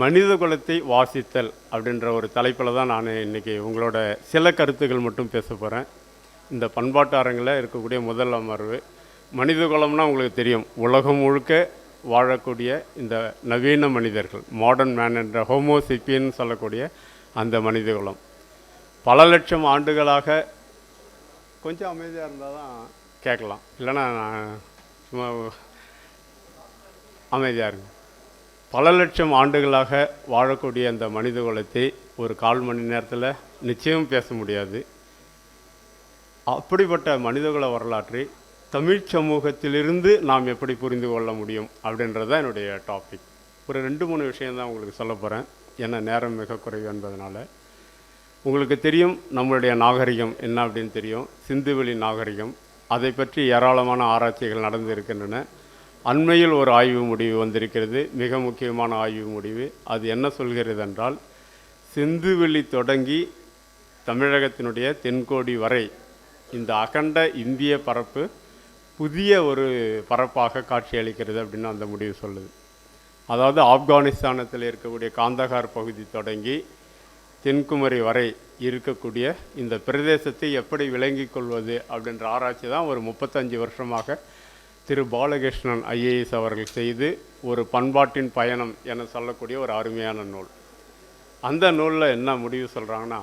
மனித குலத்தை வாசித்தல் அப்படின்ற ஒரு தலைப்பில் தான் நான் இன்றைக்கி உங்களோட சில கருத்துக்கள் மட்டும் பேச போகிறேன் இந்த பண்பாட்டு அரங்கில் இருக்கக்கூடிய முதல் அமர்வு மனித குலம்னா உங்களுக்கு தெரியும். உலகம் முழுக்க வாழக்கூடிய இந்த நவீன மனிதர்கள் மாடர்ன் மேன் என்ற ஹோமோசிப்பியன்னு சொல்லக்கூடிய அந்த மனித குலம் பல லட்சம் ஆண்டுகளாக கொஞ்சம் அமைதியாக இருந்தால் தான் கேட்கலாம். இல்லைன்னா நான் சும்மா அமைதியாக இருங்க. பல லட்சம் ஆண்டுகளாக வாழக்கூடிய அந்த மனித குலத்தை ஒரு கால் மணி நேரத்தில் நிச்சயம் பேச முடியாது. அப்படிப்பட்ட மனிதகுல வரலாற்றை தமிழ் சமூகத்திலிருந்து நாம் எப்படி புரிந்து கொள்ள முடியும் அப்படின்றது தான் என்னுடைய டாபிக் ஒரு ரெண்டு மூணு விஷயந்தான் உங்களுக்கு சொல்ல போகிறேன் ஏன்னா நேரம் மிக குறைவு என்பதனால். உங்களுக்கு தெரியும் நம்மளுடைய நாகரிகம் என்ன அப்படின்னு தெரியும். சிந்துவெளி நாகரிகம். அதை பற்றி ஏராளமான ஆராய்ச்சிகள் நடந்து இருக்கின்றன. அண்மையில் ஒரு ஆய்வு முடிவு வந்திருக்கிறது மிக முக்கியமான ஆய்வு முடிவு. அது என்ன சொல்கிறது என்றால் சிந்துவெளி தொடங்கி தமிழகத்தினுடைய தென்கோடி வரை இந்த அகண்ட இந்திய பரப்பு புதிய ஒரு பரப்பாக காட்சியளிக்கிறது அப்படின்னு அந்த முடிவு சொல்லுது. அதாவது ஆப்கானிஸ்தானத்தில் இருக்கக்கூடிய காந்தகார் பகுதி தொடங்கி தென்குமரி வரை இருக்கக்கூடிய இந்த பிரதேசத்தை எப்படி விளங்கிக் கொள்வது அப்படின்ற ஆராய்ச்சி தான் ஒரு முப்பத்தஞ்சு வருஷமாக திரு பாலகிருஷ்ணன் ஐஏஎஸ் அவர்கள் செய்து ஒரு பண்பாட்டின் பயணம் என சொல்லக்கூடிய ஒரு அருமையான நூல். அந்த நூலில் என்ன முடிவு சொல்கிறாங்கன்னா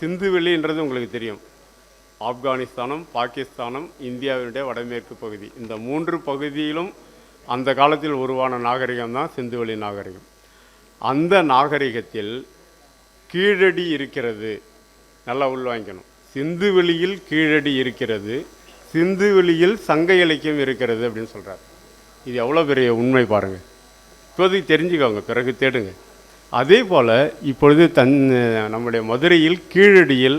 சிந்துவெளின்றது உங்களுக்கு தெரியும். ஆப்கானிஸ்தானம் பாகிஸ்தானம் இந்தியாவினுடைய வடமேற்கு பகுதி. இந்த மூன்று பகுதியிலும் அந்த காலத்தில் உருவான நாகரிகம் தான் சிந்துவெளி நாகரிகம். அந்த நாகரிகத்தில் கீழடி இருக்கிறது. நல்லா உள்வாங்கிக்கணும். சிந்துவெளியில் கீழடி இருக்கிறது. சிந்து வெளியில் சங்க இலக்கியம் இருக்கிறது அப்படின்னு சொல்கிறார் இது எவ்வளோ பெரிய உண்மை பாருங்கள் இப்போதைக்கு தெரிஞ்சுக்கோங்க பிறகு தேடுங்க. அதே போல் இப்பொழுது தன் நம்முடைய மதுரையில் கீழடியில்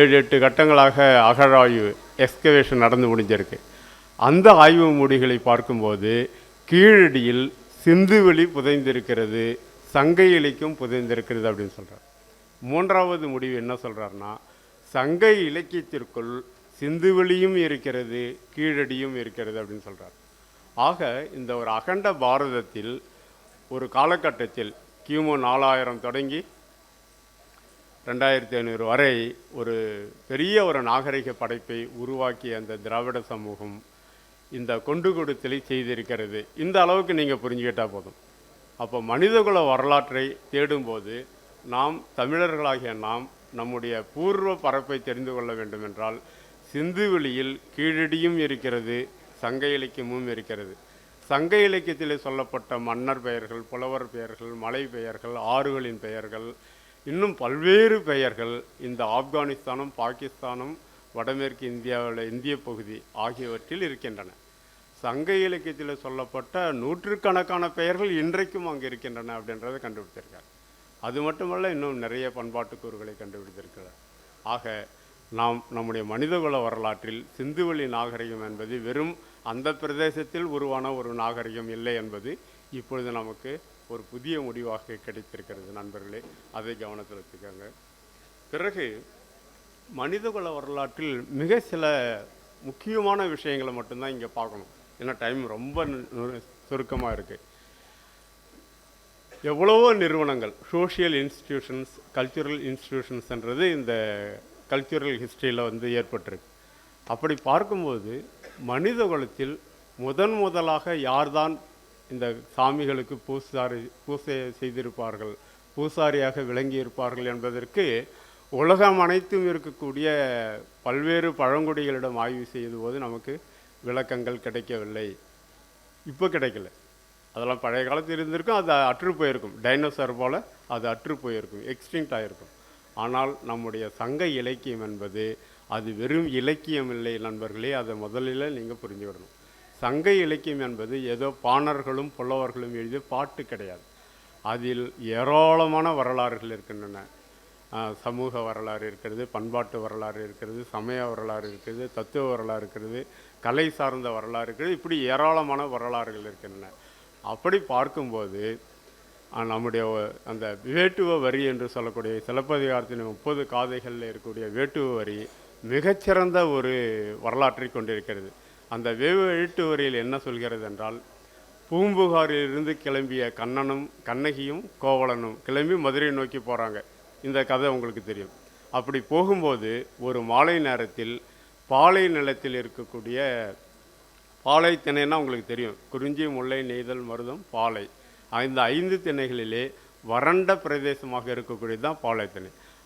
ஏழு எட்டு கட்டங்களாக அகழாய்வு எக்ஸ்கவேஷன் நடந்து முடிஞ்சிருக்கு. அந்த ஆய்வு முடிகளை பார்க்கும்போது கீழடியில் சிந்துவெளி புதைந்திருக்கிறது சங்க இலக்கியம் புதைந்திருக்கிறது அப்படின்னு சொல்கிறார் மூன்றாவது முடிவு என்ன சொல்கிறாருன்னா சங்க இலக்கியத்திற்குள் சிந்துவெளியும் இருக்கிறது கீழடியும் இருக்கிறது அப்படின்னு சொல்கிறார் ஆக இந்த ஒரு அகண்ட பாரதத்தில் ஒரு காலகட்டத்தில் கிமு நாலாயிரம் தொடங்கி ரெண்டாயிரத்தி ஐநூறு வரை ஒரு பெரிய ஒரு நாகரிக படைப்பை உருவாக்கிய அந்த திராவிட சமூகம் இந்த கொண்டு கொடுத்தலை செய்திருக்கிறது. இந்த அளவுக்கு நீங்கள் புரிஞ்சுக்கிட்டால் போதும். அப்போ மனிதகுல வரலாற்றை தேடும்போது நாம் தமிழர்களாகிய நாம் நம்முடைய பூர்வ பரப்பை தெரிந்து கொள்ள வேண்டும் சிந்து வெளியில் கீழடியும் இருக்கிறது சங்க இலக்கியமும் இருக்கிறது. சங்க இலக்கியத்தில் சொல்லப்பட்ட மன்னர் பெயர்கள் புலவர் பெயர்கள் மலை பெயர்கள் ஆறுகளின் பெயர்கள் இன்னும் பல்வேறு பெயர்கள் இந்த ஆப்கானிஸ்தானும் பாகிஸ்தானும் வடமேற்கு இந்தியாவில் இந்திய பகுதி ஆகியவற்றில் இருக்கின்றன. சங்க இலக்கியத்தில் சொல்லப்பட்ட நூற்றுக்கணக்கான பெயர்கள் இன்றைக்கும் அங்கே இருக்கின்றன அப்படின்றத கண்டுபிடித்திருக்கார். அது மட்டுமல்ல இன்னும் நிறைய பண்பாட்டு கூறுகளை கண்டுபிடித்திருக்கிறார். ஆக நாம் நம்முடைய மனிதகுல வரலாற்றில் சிந்துவெளி நாகரிகம் என்பது வெறும் அந்த பிரதேசத்தில் உருவான ஒரு நாகரிகம் இல்லை என்பது இப்பொழுது நமக்கு ஒரு புதிய முடிவாக கிடைத்திருக்கிறது நண்பர்களே. அதை கவனத்தில் வச்சுக்கோங்க. பிறகு மனிதகுல வரலாற்றில் மிக சில முக்கியமான விஷயங்களை மட்டும்தான் இங்கே பார்க்கணும். ஏன்னா டைம் ரொம்ப சுருக்கமாக இருக்குது எவ்வளவோ நிறுவனங்கள் சோஷியல் இன்ஸ்டிடியூஷன்ஸ் கல்ச்சுரல் இன்ஸ்டிடியூஷன்ஸ்ன்றது இந்த கல்ச்சுரல் ஹிஸ்ட்ரியில் வந்து ஏற்பட்டிருக்கு. அப்படி பார்க்கும்போது மனித குலத்தில் முதன் முதலாக யார்தான் இந்த சாமிகளுக்கு பூசாரி பூசை செய்திருப்பார்கள் பூசாரியாக விளங்கியிருப்பார்கள் என்பதற்கு உலகம் அனைத்தும் இருக்கக்கூடிய பல்வேறு பழங்குடிகளிடம் ஆய்வு செய்த போது நமக்கு விளக்கங்கள் கிடைக்கவில்லை. இப்போ கிடைக்கல. அதெல்லாம் பழைய காலத்தில் இருந்திருக்கும் அது அற்று போயிருக்கும். டைனோசர் போல் அது அற்று போயிருக்கும் எக்ஸ்டிங்க்ட் ஆகிருக்கும் ஆனால் நம்முடைய சங்க இலக்கியம் என்பது அது வெறும் இலக்கியம் இல்லை நண்பர்களே அதை முதலில் நீங்கள் புரிஞ்சுக்கிடணும் சங்க இலக்கியம் என்பது ஏதோ பாணர்களும் புலவர்களும் எழுதிய பாட்டு கிடையாது. அதில் ஏராளமான வரலாறுகள் இருக்கின்றன. சமூக வரலாறு இருக்கிறது பண்பாட்டு வரலாறு இருக்கிறது சமய வரலாறு இருக்கிறது தத்துவ வரலாறு இருக்கிறது கலை சார்ந்த வரலாறு இருக்கிறது இப்படி ஏராளமான வரலாறுகள் இருக்கின்றன. அப்படி பார்க்கும்போது நம்முடைய அந்த வேட்டுவ வரி என்று சொல்லக்கூடிய சிலப்பதிகாரத்தின் முப்பது காதைகளில் இருக்கக்கூடிய வேட்டுவ வரி மிகச்சிறந்த ஒரு வரலாற்றை கொண்டிருக்கிறது. அந்த வேவு எழுட்டு வரியில் என்ன சொல்கிறது என்றால் பூம்புகாரிலிருந்து கிளம்பிய கண்ணனும் கண்ணகியும் கோவலனும் கிளம்பி மதுரை நோக்கி போகிறாங்க இந்த கதை உங்களுக்கு தெரியும். அப்படி போகும்போது ஒரு மாலை நேரத்தில் பாலை நிலத்தில் இருக்கக்கூடிய பாலை திணைன்னா உங்களுக்கு தெரியும். குறிஞ்சி முல்லை நெய்தல் மருதம் பாலை. இந்த ஐந்து திணைகளிலே வறண்ட பிரதேசமாக இருக்கக்கூடியது தான் பாலை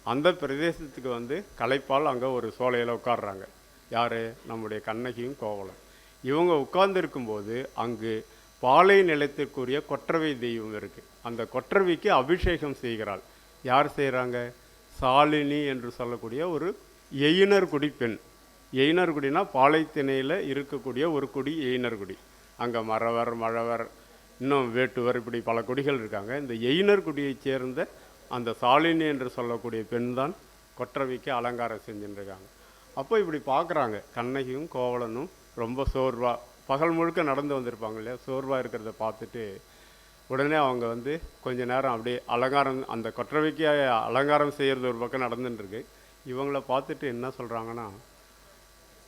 அந்த பிரதேசத்துக்கு வந்து கலைப்பால் அங்கே ஒரு சோலையில் உட்காடுறாங்க யார்? நம்முடைய கண்ணகியும் கோவலம் இவங்க உட்கார்ந்துருக்கும்போது அங்கு பாலை நிலத்திற்குரிய கொற்றவை தெய்வம் இருக்குது அந்த கொற்றவைக்கு அபிஷேகம் செய்கிறாள். யார் செய்கிறாங்க சாலினி என்று சொல்லக்கூடிய ஒரு எயினர் குடி பெண். எயினர் குடினா பாலைத்திணையில் இருக்கக்கூடிய ஒரு குடி எயினர் குடி. அங்கே மறவர் மழவர் இன்னும் வேட்டுவர் இப்படி பல குடிகள் இருக்காங்க. இந்த எயினர் குடியைச் சேர்ந்த அந்த சாலினி என்று சொல்லக்கூடிய பெண் தான் கொற்றவைக்கு அலங்காரம் செஞ்சுட்டு இருக்காங்க அப்போ இப்படி பார்க்குறாங்க. கண்ணகியும் கோவலனும் ரொம்ப சோர்வாக பகல் முழுக்க நடந்து வந்திருப்பாங்க இல்லையா? சோர்வாக இருக்கிறத பார்த்துட்டு உடனே அவங்க வந்து கொஞ்ச நேரம் அப்படியே அலங்காரம் அந்த கொற்றவைக்கு அலங்காரம் செய்கிறது ஒரு பக்கம் நடந்துட்டுருக்கு இவங்கள பார்த்துட்டு என்ன சொல்கிறாங்கன்னா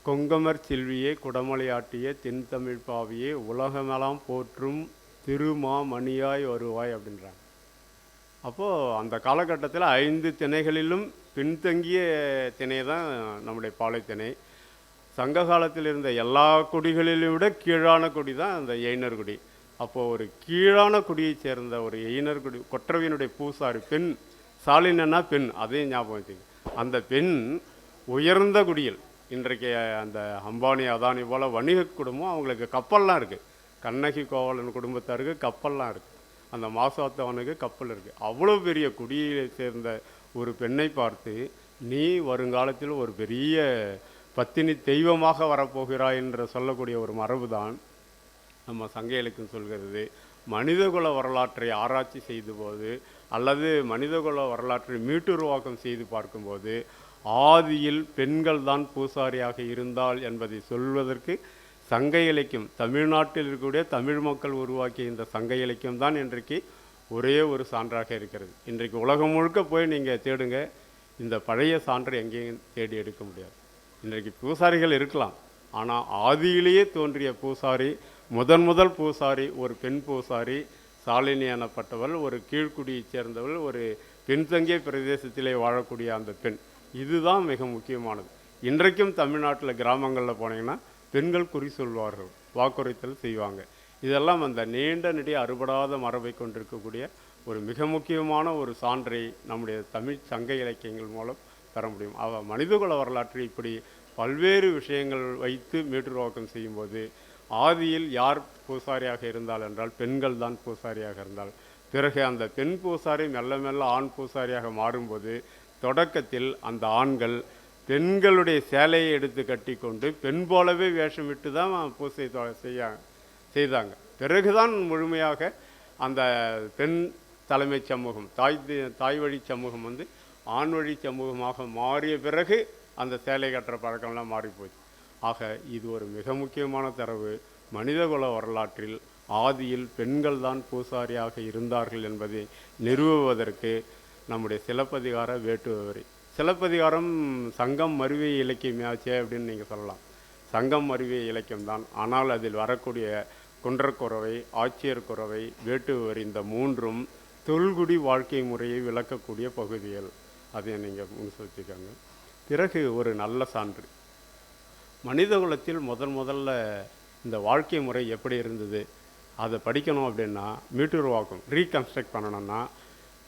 கொங்கமர் செல்வியே குடமலையாட்டியே தென்தமிழ் பாவியே உலகமெல்லாம் போற்றும் திருமா மணியாய் வருவாய் அப்படின்றாங்க. அப்போது அந்த காலகட்டத்தில் ஐந்து திணைகளிலும் பின்தங்கிய திணை தான் நம்முடைய பாலைத்திணை. சங்க காலத்தில் இருந்த எல்லா குடிகளிலும் விட கீழான குடி தான் அந்த எயினர் குடி. அப்போது ஒரு கீழான குடியைச் சேர்ந்த ஒரு எயினர் குடி கொற்றவையினுடைய பூசாரி பெண் சாலினா பெண் அதையும் ஞாபகம் வச்சுங்க. அந்த பெண் உயர்ந்த குடியில் இன்றைக்கு அந்த அம்பானி அதானி போல் வணிக குடும்பம் அவங்களுக்கு கப்பல்லாம் இருக்குது கண்ணகி கோவலன் குடும்பத்தாருக்கு கப்பல்லாம் இருக்குது அந்த மாசாத்தவனுக்கு கப்பல் இருக்குது அவ்வளோ பெரிய குடியை சேர்ந்த ஒரு பெண்ணை பார்த்து நீ வருங்காலத்தில் ஒரு பெரிய பத்தினி தெய்வமாக வரப்போகிறாய் என்று சொல்லக்கூடிய ஒரு மரபு தான் நம்ம சங்க இலக்கியம் சொல்கிறது. மனிதகுல வரலாற்றை ஆராய்ச்சி செய்த போது அல்லது மனிதகுல வரலாற்றை மீட்டுருவாக்கம் செய்து பார்க்கும்போது ஆதியில் பெண்கள் தான் பூசாரியாக இருந்தால் என்பதை சொல்வதற்கு சங்க இலக்கியம் தமிழ்நாட்டில் இருக்கக்கூடிய தமிழ் மக்கள் உருவாக்கிய இந்த சங்க இலக்கியம் தான் இன்றைக்கு ஒரே ஒரு சான்றாக இருக்கிறது. இன்றைக்கு உலகம் முழுக்க போய் நீங்கள் தேடுங்க இந்த பழைய சான்று எங்கேயும் தேடி எடுக்க முடியாது. இன்றைக்கு பூசாரிகள் இருக்கலாம் ஆனால் ஆதியிலேயே தோன்றிய பூசாரி முதன் முதல் பூசாரி ஒரு பெண் பூசாரி சாலினி எனப்பட்டவள் ஒரு கீழ்குடியைச் சேர்ந்தவள் ஒரு பின்தங்கிய பிரதேசத்திலே வாழக்கூடிய அந்த பெண். இதுதான் மிக முக்கியமானது. இன்றைக்கும் தமிழ்நாட்டில் கிராமங்களில் போனீங்கன்னா பெண்கள் குறி சொல்வார்கள். வாக்குரைத்தல் செய்வாங்க. இதெல்லாம் அந்த நீண்ட நெடிய அறுபடாத மரபை கொண்டிருக்கக்கூடிய ஒரு மிக முக்கியமான ஒரு சான்றை நம்முடைய தமிழ் சங்க இலக்கியங்கள் மூலம் பெற முடியும். அவ மனிதகுல வரலாற்றை இப்படி பல்வேறு விஷயங்கள் வைத்து மீட்டுருவாக்கம் செய்யும்போது ஆதியில் யார் பூசாரியாக இருந்தால் என்றால் பெண்கள் தான் பூசாரியாக இருந்தால். பிறகு அந்த பெண் பூசாரி மெல்ல மெல்ல ஆண் பூசாரியாக மாறும்போது தொடக்கத்தில் அந்த ஆண்கள் பெண்களுடைய சேலையை எடுத்து கட்டிக்கொண்டு பெண் போலவே வேஷமிட்டு தான் பூசை செய்ய செய்தாங்க. பிறகுதான் முழுமையாக அந்த பெண் தலைமை சமூகம் தாய் தி- தாய் வழி சமூகம் வந்து ஆண் வழி சமூகமாக மாறிய பிறகு அந்த சேலை கட்டுற பழக்கம்லாம் மாறிப்போச்சு. ஆக இது ஒரு மிக முக்கியமான தரவு. மனிதகுல வரலாற்றில் ஆதியில் பெண்கள் தான் பூசாரியாக இருந்தார்கள் என்பதை நிறுவுவதற்கு நம்முடைய சிலப்பதிகார வேட்டுவரி சிலப்பதிகாரம் சங்கம் மருவிய இலக்கியமாச்சே அப்படின்னு நீங்கள் சொல்லலாம். சங்கம் மருவிய இலக்கியம்தான் ஆனால் அதில் வரக்கூடிய குன்றக்குறவை ஆட்சியர் குறவை வேட்டுவரி இந்த மூன்றும் தொல்குடி வாழ்க்கை முறையை விளக்கக்கூடிய பகுதிகள். அதை நீங்கள் முன்சரிச்சுக்கோங்க பிறகு ஒரு நல்ல சான்று. மனிதகுலத்தில் முதல் முதல்ல இந்த வாழ்க்கை முறை எப்படி இருந்தது? அதை படிக்கணும் அப்படின்னா மீட்டுருவாக்கம் ரீகன்ஸ்ட்ரக்ட் பண்ணணும்னா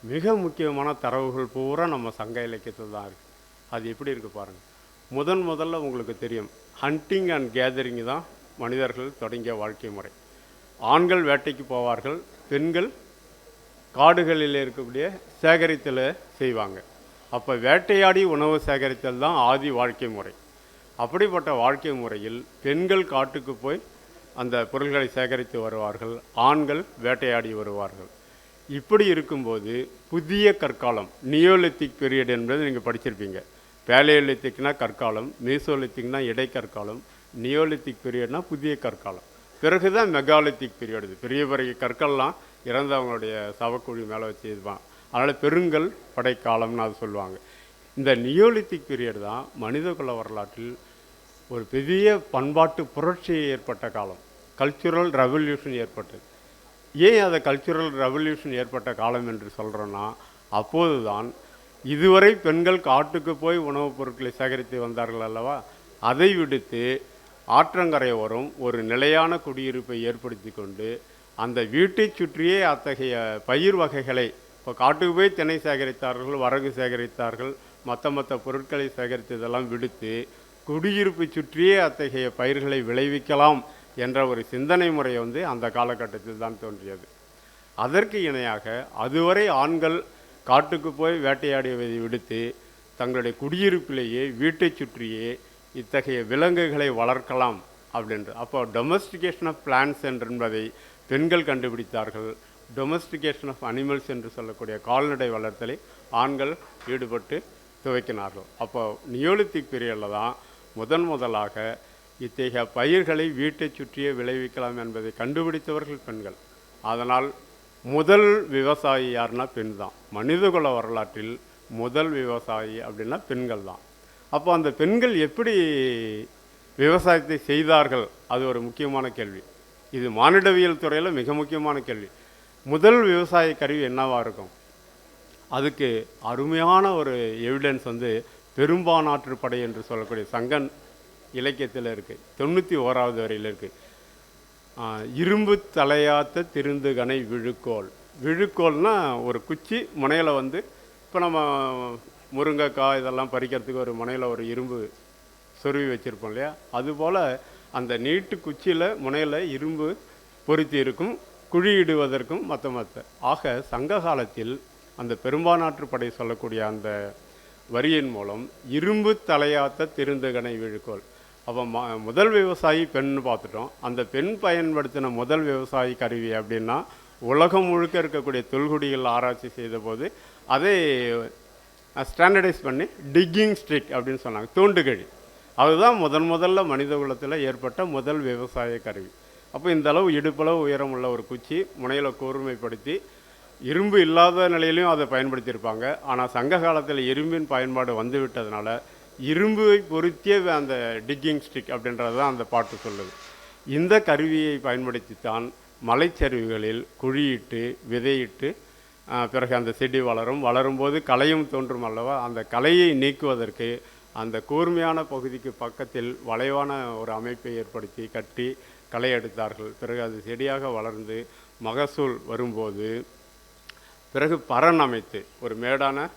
மிக முக்கியமான தரவுகள் பூரா நம்ம சங்க இலக்கியத்தில் தான் இருக்குது அது எப்படி இருக்குது பாருங்கள் முதன் முதல்ல உங்களுக்கு தெரியும். ஹண்டிங் அண்ட் கேதரிங் தான் மனிதர்கள் தொடங்கிய வாழ்க்கை முறை. ஆண்கள் வேட்டைக்கு போவார்கள் பெண்கள் காடுகளில் இருக்கக்கூடிய சேகரித்தல் செய்வாங்க. அப்போ வேட்டையாடி உணவு சேகரித்தல் தான் ஆதி வாழ்க்கை முறை. அப்படிப்பட்ட வாழ்க்கை முறையில் பெண்கள் காட்டுக்கு போய் அந்த பொருள்களை சேகரித்து வருவார்கள் ஆண்கள் வேட்டையாடி வருவார்கள். இப்படி இருக்கும்போது புதிய கற்காலம் நியோலித்திக் பீரியட் என்பது நீங்கள் படிச்சிருப்பீங்க. பேலியோலித்திக்னா கற்காலம் மீசோலித்திக்னா இடைக்கற்காலம் நியோலித்திக் பீரியட்னா புதிய கற்காலம். பிறகு தான் மெகாலித்திக் பீரியட் இது. பெரிய பெரிய கற்கள்லாம் இறந்தவங்களுடைய சவக்குழி மேலே வச்சு இதுவான் அதனால் பெருங்கல் படைக்காலம்னு அது சொல்லுவாங்க. இந்த நியோலித்திக் பீரியட் தான் மனிதகுல வரலாற்றில் ஒரு பெரிய பண்பாட்டு புரட்சி ஏற்பட்ட காலம். கல்ச்சுரல் ரெவல்யூஷன் ஏற்பட்டது. ஏன் அதை கல்ச்சுரல் ரெவல்யூஷன் ஏற்பட்ட காலம் என்று சொல்கிறோன்னா அப்போதுதான் இதுவரை பெண்கள் காட்டுக்கு போய் உணவுப் பொருட்களை சேகரித்து வந்தார்கள் அல்லவா? அதை விடுத்து ஆற்றங்கரையோரம் ஒரு நிலையான குடியிருப்பை ஏற்படுத்தி கொண்டு அந்த வீட்டைச் சுற்றியே அத்தகைய பயிர் வகைகளை இப்போ காட்டுக்கு போய் திணை சேகரித்தார்கள் வரகு சேகரித்தார்கள் மற்ற மற்ற பொருட்களை சேகரித்ததெல்லாம் விடுத்து குடியிருப்பை சுற்றியே அத்தகைய பயிர்களை விளைவிக்கலாம் என்ற ஒரு சிந்தனை முறை வந்து அந்த காலகட்டத்தில் தான் தோன்றியது. அதற்கு இணையாக அதுவரை ஆண்கள் காட்டுக்கு போய் வேட்டையாடியதை விடுத்து தங்களுடைய குடியிருப்பிலேயே வீட்டைச் சுற்றியே இத்தகைய விலங்குகளை வளர்க்கலாம் அப்படின்ற அப்போ டொமஸ்டிகேஷன் ஆஃப் பிளான்ஸ் என்பதை பெண்கள் கண்டுபிடித்தார்கள். டொமஸ்டிகேஷன் ஆஃப் அனிமல்ஸ் என்று சொல்லக்கூடிய கால்நடை வளர்த்தலை ஆண்கள் ஈடுபட்டு துவைக்கினார்கள். அப்போ நியோலித்திக் பீரியடில் தான் முதன் முதலாக இத்தகைய பயிர்களை வீட்டை சுற்றியே விளைவிக்கலாம் என்பதை கண்டுபிடித்தவர்கள் பெண்கள். அதனால் முதல் விவசாயி யாருன்னா பெண் தான் மனிதகுல வரலாற்றில் முதல் விவசாயி அப்படின்னா பெண்கள் தான். அப்போ அந்த பெண்கள் எப்படி விவசாயத்தை செய்தார்கள்? அது ஒரு முக்கியமான கேள்வி. இது மானிடவியல் துறையில் மிக முக்கியமான கேள்வி. முதல் விவசாய கருவி என்னவாக இருக்கும்? அதுக்கு அருமையான ஒரு எவிடன்ஸ் வந்து பெரும்பானாற்று படை என்று சொல்லக்கூடிய சங்கன் இலக்கியத்தில் இருக்குது தொண்ணூற்றி ஓராவது வரையில் இருக்குது இரும்பு தலையாத்த திருந்துகனை விழுக்கோல். விழுக்கோள்னால் ஒரு குச்சி முனையில் வந்து இப்போ நம்ம முருங்கைக்காய் இதெல்லாம் பறிக்கிறதுக்கு ஒரு முனையில் ஒரு இரும்பு சொருவி வச்சுருப்போம் இல்லையா? அதுபோல் அந்த நீட்டு குச்சியில் முனையில் இரும்பு பொருத்தி இருக்கும் குழியிடுவதற்கும் மற்ற மற்ற ஆக சங்க காலத்தில் அந்த பெரும்பானாற்று படை சொல்லக்கூடிய அந்த வரியின் மூலம் இரும்பு தலையாத்த திருந்தகனை விழுக்கோள் அப்போ ம முதல் விவசாயி பெண்ணு பார்த்துட்டோம். அந்த பெண் பயன்படுத்தின முதல் விவசாயி கருவி அப்படின்னா உலகம் முழுக்க இருக்கக்கூடிய தொல்குடிகள் ஆராய்ச்சி செய்தபோது அதை ஸ்டாண்டர்டைஸ் பண்ணி டிக்கிங் ஸ்ட்ரிக் அப்படின்னு சொன்னாங்க. தூண்டுகழி. அதுதான் முதன் முதல்ல மனித குலத்தில் ஏற்பட்ட முதல் விவசாய கருவி. அப்போ இந்த அளவு இடுப்பளவு உயரம் உள்ள ஒரு குச்சி முனையில் கூர்மைப்படுத்தி இரும்பு இல்லாத நிலையிலையும் அதை பயன்படுத்தியிருப்பாங்க. ஆனால் சங்க காலத்தில் இரும்பின் பயன்பாடு வந்துவிட்டதுனால இரும்புவை பொருத்திய அந்த டிக்கிங் ஸ்டிக் அப்படின்றது தான் அந்த பாட்டு சொல்லுது. இந்த கருவியை பயன்படுத்தித்தான் மலைச்சரிவுகளில் குழியிட்டு விதையிட்டு பிறகு அந்த செடி வளரும். வளரும்போது கலையும் தோன்றும் அல்லவா? அந்த கலையை நீக்குவதற்கு அந்த கூர்மையான பகுதிக்கு பக்கத்தில் வளைவான ஒரு அமைப்பை ஏற்படுத்தி கட்டி களை எடுத்தார்கள். பிறகு அது செடியாக வளர்ந்து மகசூல் வரும்போது பிறகு பரண் அமைத்து ஒரு மேடான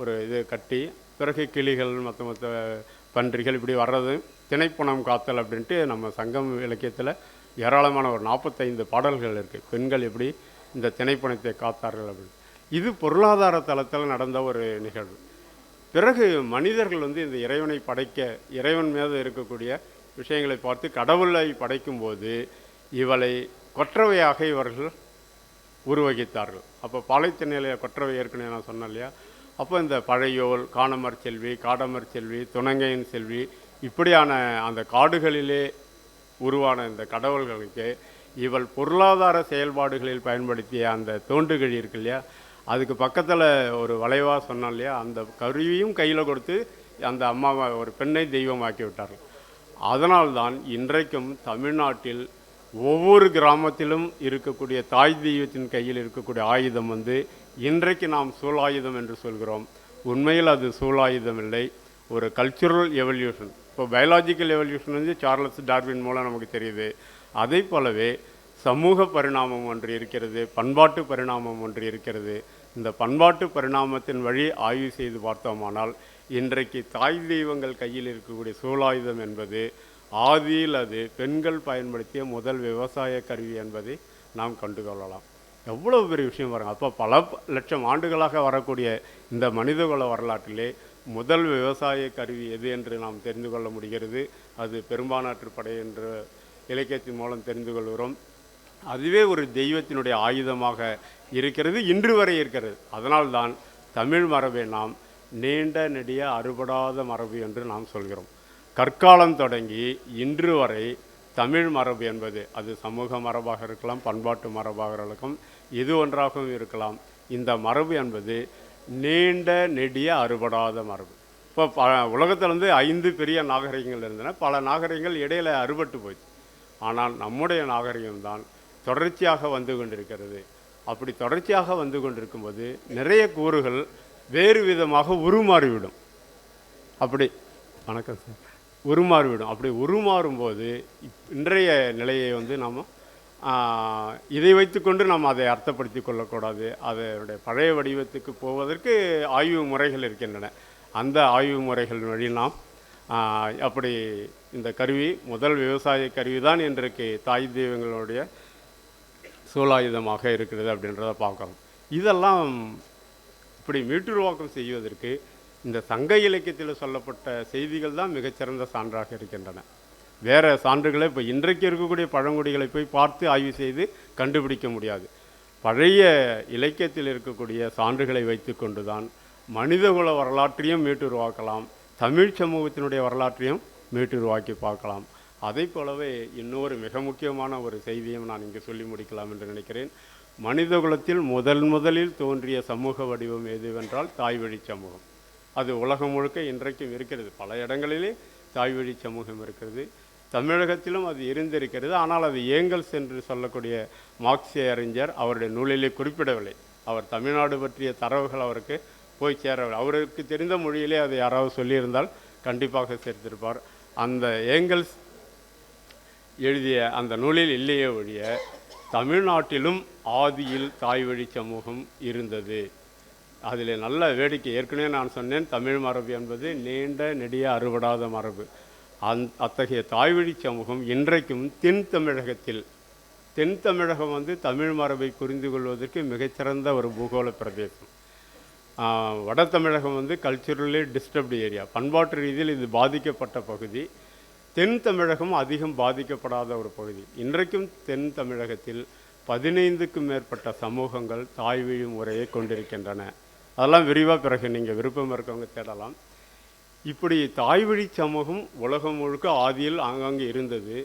ஒரு இது கட்டி பிறகு கிளிகள் மற்ற மற்ற பன்றிகள் இப்படி வர்றது திணைப்புணம் காத்தல் அப்படின்ட்டு நம்ம சங்கம் இலக்கியத்தில் ஏராளமான ஒரு நாற்பத்தைந்து பாடல்கள் இருக்குது பெண்கள் எப்படி இந்த திணைப்புணத்தை காத்தார்கள் அப்படின்னு. இது பொருளாதார தளத்தில் நடந்த ஒரு நிகழ்வு. பிறகு மனிதர்கள் வந்து இந்த இறைவனை படைக்க இறைவன் மீது இருக்கக்கூடிய விஷயங்களை பார்த்து கடவுளை படைக்கும்போது இவளை கொற்றவையாக இவர்கள் உருவகித்தார்கள். அப்போ பாலைத்திணையில கொற்றவை ஏற்கனவே நான் சொன்னேன் இல்லையா? அப்போ இந்த பழையோல் காணமர் செல்வி காடமர் செல்வி துணங்கையின் செல்வி இப்படியான அந்த காடுகளிலே உருவான இந்த கடவுள்களுக்கு இவள் பொருளாதார செயல்பாடுகளில் பயன்படுத்திய அந்த தோண்டுகழி இருக்கு இல்லையா? அதுக்கு பக்கத்தில் ஒரு வளைவாக சொன்னோம் இல்லையா? அந்த கருவியும் கையில் கொடுத்து அந்த அம்மாவை ஒரு பெண்ணை தெய்வமாக்கி விட்டார்கள். அதனால்தான் இன்றைக்கும் தமிழ்நாட்டில் ஒவ்வொரு கிராமத்திலும் இருக்கக்கூடிய தாய் தெய்வத்தின் கையில் இருக்கக்கூடிய ஆயுதம் வந்து இன்றைக்கு நாம் சூலாயுதம் என்று சொல்கிறோம். உண்மையில் அது சூழாயுதம் இல்லை ஒரு கல்ச்சுரல் எவல்யூஷன் இப்போ பயாலாஜிக்கல் எவல்யூஷன் வந்து சார்லஸ் டார்வின் மூலம் நமக்கு தெரியுது. அதே போலவே சமூக பரிணாமம் ஒன்று இருக்கிறது பண்பாட்டு பரிணாமம் ஒன்று இருக்கிறது. இந்த பண்பாட்டு பரிணாமத்தின் வழி ஆய்வு செய்து பார்த்தோமானால் இன்றைக்கு தாய் தெய்வங்கள் கையில் இருக்கக்கூடிய சூழாயுதம் என்பது ஆதியில் அது பெண்கள் பயன்படுத்திய முதல் விவசாய கருவி என்பதை நாம் கண்டுகொள்ளலாம். எவ்வளவு பெரிய விஷயம் பாருங்கள் அப்போ பல லட்சம் ஆண்டுகளாக வரக்கூடிய இந்த மனிதகுல வரலாற்றிலே முதல் விவசாய கருவி எது என்று நாம் தெரிந்து கொள்ள முடிகிறது. அது பெரும்பானாற்று படை என்ற இலக்கியத்தின் மூலம் தெரிந்து கொள்கிறோம். அதுவே ஒரு தெய்வத்தினுடைய ஆயுதமாக இருக்கிறது இன்று வரை இருக்கிறது. அதனால்தான் தமிழ் மரபை நாம் நீண்ட நெடிய அறுபடாத மரபு என்று நாம் சொல்கிறோம். கற்காலம் தொடங்கி இன்று வரை தமிழ் மரபு என்பது அது சமூக மரபாக இருக்கலாம் பண்பாட்டு மரபாக இருக்கலாம் எது ஒன்றாகவும் இருக்கலாம். இந்த மரபு என்பது நீண்ட நெடிய அறுபடாத மரபு. இப்போ ப உலகத்தில் வந்து ஐந்து பெரிய நாகரிகங்கள் இருந்தன. பல நாகரிகங்கள் இடையில் அறுபட்டு போச்சு ஆனால் நம்முடைய நாகரிகம்தான் தொடர்ச்சியாக வந்து கொண்டிருக்கிறது. அப்படி தொடர்ச்சியாக வந்து கொண்டிருக்கும்போது நிறைய கூறுகள் வேறு விதமாக உருமாறிவிடும். அப்படி. வணக்கம் சார். உருமாறிவிடும். அப்படி உருமாறும்போது இப்- இன்றைய நிலையை வந்து நாம் இதை வைத்துக்கொண்டு நாம் அதை அர்த்தப்படுத்தி கொள்ளக்கூடாது. அதனுடைய பழைய வடிவத்துக்கு போவதற்கு ஆய்வு முறைகள் இருக்கின்றன. அந்த ஆய்வு முறைகள் வழி நாம் அப்படி இந்த கருவி முதல் விவசாய கருவி தான் இன்றைக்கு தாய் தெய்வங்களுடைய சூலாயுதமாக இருக்கிறது அப்படின்றத பார்க்குறோம். இதெல்லாம் இப்படி மீட்டுருவாக்கம் செய்வதற்கு இந்த சங்க இலக்கியத்தில் சொல்லப்பட்ட செய்திகள் தான் மிகச்சிறந்த சான்றாக இருக்கின்றன. வேறு சான்றுகளை இப்போ இன்றைக்கு இருக்கக்கூடிய பழங்குடிகளை போய் பார்த்து ஆய்வு செய்து கண்டுபிடிக்க முடியாது. பழைய இலக்கியத்தில் இருக்கக்கூடிய சான்றுகளை வைத்துக்கொண்டு தான் மனிதகுல வரலாற்றையும் மீட்டுருவாக்கலாம் தமிழ் சமூகத்தினுடைய வரலாற்றையும் மீட்டுருவாக்கி பார்க்கலாம். அதை போலவே இன்னொரு மிக முக்கியமான ஒரு செய்தியும் நான் இங்கு சொல்லி முடிக்கலாம் என்று நினைக்கிறேன். மனிதகுலத்தில் முதல் முதலில் தோன்றிய சமூக வடிவம் எதுவென்றால் தாய்வழி சமூகம். அது உலகம் முழுக்க இன்றைக்கும் இருக்கிறது. பல இடங்களிலே தாய்வழி சமூகம் இருக்கிறது. தமிழகத்திலும் அது இருந்திருக்கிறது. ஆனால் அது ஏங்கல்ஸ் என்று சொல்லக்கூடிய மார்க்சிய அறிஞர் அவருடைய நூலிலே குறிப்பிடவில்லை. அவர் தமிழ்நாடு பற்றிய தரவுகள் அவருக்கு போய் சேரவில்லை. அவருக்கு தெரிந்த மொழியிலே அதை யாராவது சொல்லியிருந்தால் கண்டிப்பாக சேர்த்திருப்பார். அந்த ஏங்கல்ஸ் எழுதிய அந்த நூலில் இல்லையே ஒழிய தமிழ்நாட்டிலும் ஆதியில் தாய்வழி சமூகம் இருந்தது. அதில் நல்ல வேடிக்கை. ஏற்கனவே நான் சொன்னேன் தமிழ் மரபு என்பது நீண்ட நெடிய அறுபடாத மரபு. அந் அத்தகைய தாய்வழி சமூகம் இன்றைக்கும் தென் தமிழகத்தில் தென் தமிழகம் வந்து தமிழ் மரபை புரிந்து கொள்வதற்கு மிகச்சிறந்த ஒரு பூகோள பிரதேசம். வட தமிழகம் வந்து கல்ச்சுரலி டிஸ்டர்ப்டு ஏரியா பண்பாட்டு ரீதியில் இது பாதிக்கப்பட்ட பகுதி. தென் தமிழகம் அதிகம் பாதிக்கப்படாத ஒரு பகுதி. இன்றைக்கும் தென் தமிழகத்தில் பதினைந்துக்கும் மேற்பட்ட சமூகங்கள் தாய்வழி முறையை கொண்டிருக்கின்றன. அதெல்லாம் விரிவாக பிறகு நீங்கள் விருப்பம் இருக்கவங்க தேடலாம். இப்படி தாய்வழி சமூகம் உலகம் முழுக்க ஆதியில் ஆங்காங்கே இருந்தது.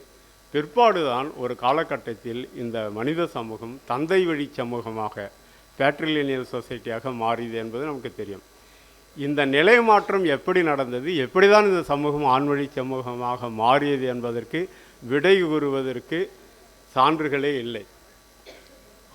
பிற்பாடுதான் ஒரு காலகட்டத்தில் இந்த மனித சமூகம் தந்தை வழி சமூகமாக பேட்ரிலினியல் சொசைட்டியாக மாறியது என்பது நமக்கு தெரியும். இந்த நிலை மாற்றம் எப்படி நடந்தது? எப்படி தான் இந்த சமூகம் ஆண்வழி சமூகமாக மாறியது என்பதற்கு விடை கூறுவதற்கு சான்றுகளே இல்லை.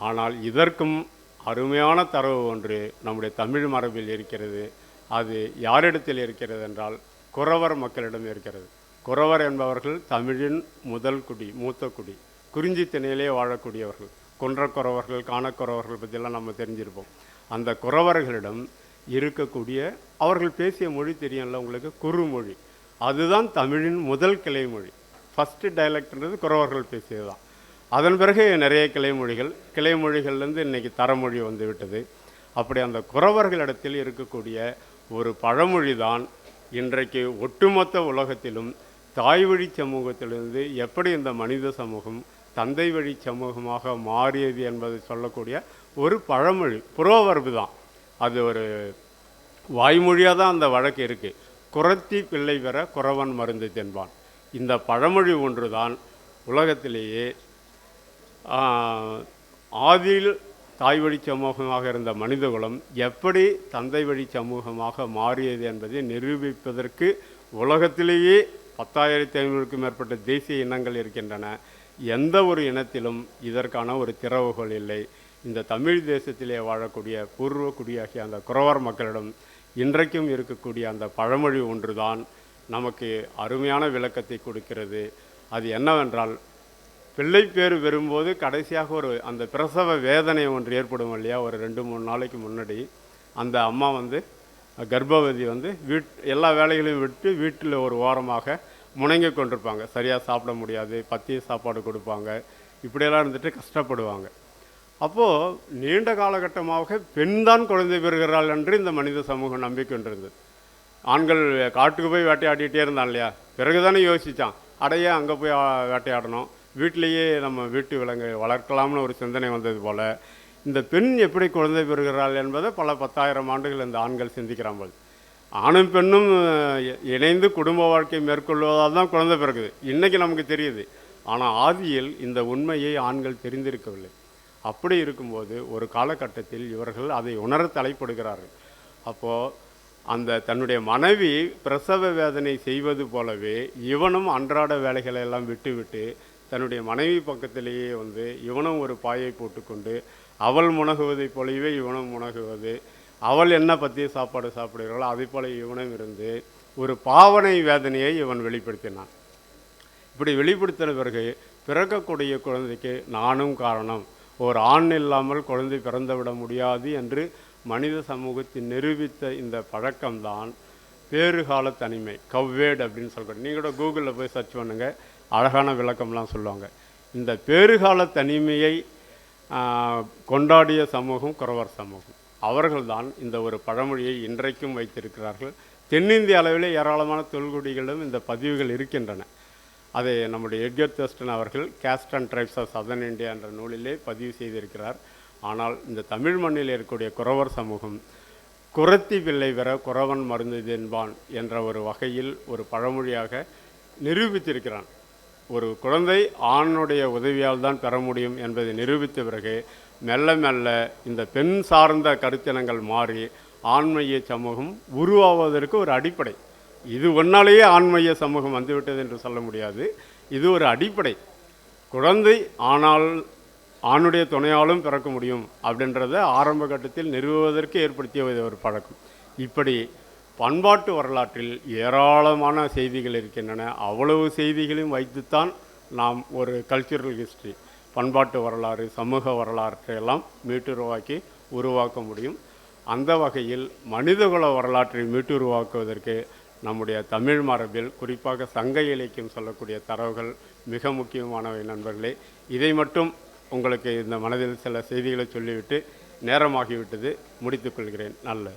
ஆனால் இதற்கும் அருமையான தரவு ஒன்று நம்முடைய தமிழ் மரபில் இருக்கிறது. அது யாரிடத்தில் இருக்கிறது என்றால் குறவர் மக்களிடம் இருக்கிறது. குறவர் என்பவர்கள் தமிழின் முதல் குடி மூத்த குடி. குறிஞ்சி திணையிலே வாழக்கூடியவர்கள். கொன்ற காணக்குறவர்கள் பற்றியெல்லாம் நம்ம தெரிஞ்சிருப்போம். அந்த குறவர்களிடம் இருக்கக்கூடிய அவர்கள் பேசிய மொழி தெரியும்ல உங்களுக்கு? குறுமொழி. அதுதான் தமிழின் முதல் கிளை மொழி ஃபஸ்ட்டு டைலக்ட்ன்றது குறவர்கள் பேசியது தான் அதன் பிறகு நிறைய கிளைமொழிகள் கிளைமொழிகள்லேருந்து இன்னைக்கு தரமொழி வந்து விட்டது அப்படி அந்த குறவர்களிடத்தில் இருக்கக்கூடிய ஒரு பழமொழி தான் இன்றைக்கு ஒட்டுமொத்த உலகத்திலும் தாய் வழி சமூகத்திலிருந்து எப்படி இந்த மனித சமூகம் தந்தை வழி சமூகமாக மாறியது என்பதை சொல்லக்கூடிய ஒரு பழமொழி புரோவர்பு தான். அது ஒரு வாய்மொழியாக தான் அந்த வழக்கு இருக்குது குறத்தி பிள்ளை பெற குறவன் மருந்து தென்பான். இந்த பழமொழி ஒன்று தான் உலகத்திலேயே ஆதியில் தாய் வழி சமூகமாக இருந்த மனிதகுலம் எப்படி தந்தை வழி சமூகமாக மாறியது என்பதை நிரூபிப்பதற்கு உலகத்திலேயே பத்தாயிரத்தி ஐநூறுக்கும் மேற்பட்ட தேசிய இனங்கள் இருக்கின்றன. எந்த ஒரு இனத்திலும் இதற்கான ஒரு திறவுகோல் இல்லை. இந்த தமிழ் தேசத்திலே வாழக்கூடிய பூர்வ குடியாகிய அந்த குறவர் மக்களிடம் இன்றைக்கும் இருக்கக்கூடிய அந்த பழமொழி ஒன்றுதான் நமக்கு அருமையான விளக்கத்தை கொடுக்கிறது. அது என்னவென்றால் பிள்ளை பேர் பெறும்போது கடைசியாக ஒரு அந்த பிரசவ வேதனை ஒன்று ஏற்படும் இல்லையா? ஒரு ரெண்டு மூணு நாளைக்கு முன்னாடி அந்த அம்மா வந்து கர்ப்பவதி வந்து வீட் எல்லா வேலைகளையும் விட்டு வீட்டில் ஒரு ஓரமாக முணங்கி கொண்டிருப்பாங்க. சரியாக சாப்பிட முடியாது பத்திய சாப்பாடு கொடுப்பாங்க இப்படியெல்லாம் இருந்துட்டு கஷ்டப்படுவாங்க. அப்போது நீண்ட காலகட்டமாக பெண் தான் குழந்தை பெறுகிறாள் என்று இந்த மனித சமூகம் நம்பிக்கொண்டிருந்தது ஆண்கள் காட்டுக்கு போய் வேட்டையாடிட்டே இருந்தான் இல்லையா? பிறகுதானே யோசிச்சான். அடையே அங்கே போய் வேட்டையாடணும். வீட்டிலேயே நம்ம வீட்டு விலங்கு வளர்க்கலாம்னு ஒரு சிந்தனை வந்தது போல் இந்த பெண் எப்படி குழந்தை பெறுகிறாள் என்பதை பல பத்தாயிரம் ஆண்டுகள் இந்த ஆண்கள் சிந்திக்கிறாங்க ஆணும் பெண்ணும் இணைந்து குடும்ப வாழ்க்கை மேற்கொள்வதால் தான் குழந்தை பிறகுது இன்றைக்கி நமக்கு தெரியுது. ஆனால் ஆதியில் இந்த உண்மையை ஆண்கள் தெரிந்திருக்கவில்லை. அப்படி இருக்கும்போது ஒரு காலகட்டத்தில் இவர்கள் அதை உணர தலைப்படுகிறார்கள். அப்போது அந்த தன்னுடைய மனைவி பிரசவ வேதனை செய்வது போலவே இவனும் அன்றாட வேலைகளை எல்லாம் விட்டுவிட்டு தன்னுடைய மனைவி பக்கத்திலேயே வந்து இவனும் ஒரு பாயை போட்டுக்கொண்டு அவள் முணகுவதைப் போலவே இவனும் முணகுவது அவள் என்ன பற்றிய சாப்பாடு சாப்பிடுகிறாளோ அதை போல இவனும் இருந்து ஒரு பாவனை வேதனையை இவன் வெளிப்படுத்தினான். இப்படி வெளிப்படுத்தின பிறகு பிறக்கக்கூடிய குழந்தைக்கு நானும் காரணம். ஒரு ஆண் இல்லாமல் குழந்தை பிறந்துவிட முடியாது என்று மனித சமூகத்தில் நிரூபித்த இந்த பழக்கம்தான் பேறுகால தனிமை கவ்வேட் அப்படின்னு சொல்கிறேன் நீங்கள் கூட கூகுளில் போய் சர்ச் பண்ணுங்கள் அழகான விளக்கம்லாம் சொல்லுவாங்க. இந்த பேறுகால தனிமையை கொண்டாடிய சமூகம் குறவர் சமூகம். அவர்கள்தான் இந்த ஒரு பழமொழியை இன்றைக்கும் வைத்திருக்கிறார்கள். தென்னிந்திய அளவிலே ஏராளமான தொல்குடிகளிலும் இந்த பதிவுகள் இருக்கின்றன. அதை நம்முடைய எட்கர் தஸ்டன் அவர்கள் caste and tribes of southern India என்ற நூலிலே பதிவு செய்திருக்கிறார். ஆனால் இந்த தமிழ் மண்ணில் இருக்கக்கூடிய குறவர் சமூகம் குரத்தி பிள்ளை பெற குறவன் மருந்து தின்பான் என்ற ஒரு வகையில் ஒரு பழமொழியாக நிரூபித்திருக்கிறான். ஒரு குழந்தை ஆணுடைய உதவியால் தான் பெற முடியும் என்பதை நிரூபித்த பிறகு மெல்ல மெல்ல இந்த பெண் சார்ந்த கருத்தினங்கள் மாறி ஆண்மைய சமூகம் உருவாவதற்கு ஒரு அடிப்படை. இது ஒன்னாலேயே ஆண்மைய சமூகம் வந்துவிட்டது என்று சொல்ல முடியாது. இது ஒரு அடிப்படை. குழந்தை ஆனால் ஆணுடைய துணையாலும் பிறக்க முடியும் அப்படின்றத ஆரம்ப கட்டத்தில் நிறுவுவதற்கு ஏற்படுத்திய ஒரு பழக்கம். இப்படி பண்பாட்டு வரலாற்றில் ஏராளமான செய்திகள் இருக்கின்றன. அவ்வளவு செய்திகளையும் வைத்துத்தான் நாம் ஒரு கல்ச்சுரல் ஹிஸ்ட்ரி பண்பாட்டு வரலாறு சமூக வரலாற்றை எல்லாம் மீட்டுருவாக்கி உருவாக்க முடியும். அந்த வகையில் மனிதகுல வரலாற்றை மீட்டுருவாக்குவதற்கு நம்முடைய தமிழ் மரபில் குறிப்பாக சங்க இலக்கியம் சொல்லக்கூடிய தரவுகள் மிக முக்கியமானவை நண்பர்களே. இதை மட்டும் உங்களுக்கு இந்த மனதில் சில செய்திகளை சொல்லிவிட்டு நேரமாகிவிட்டது. முடித்துக்கொள்கிறேன் நல்ல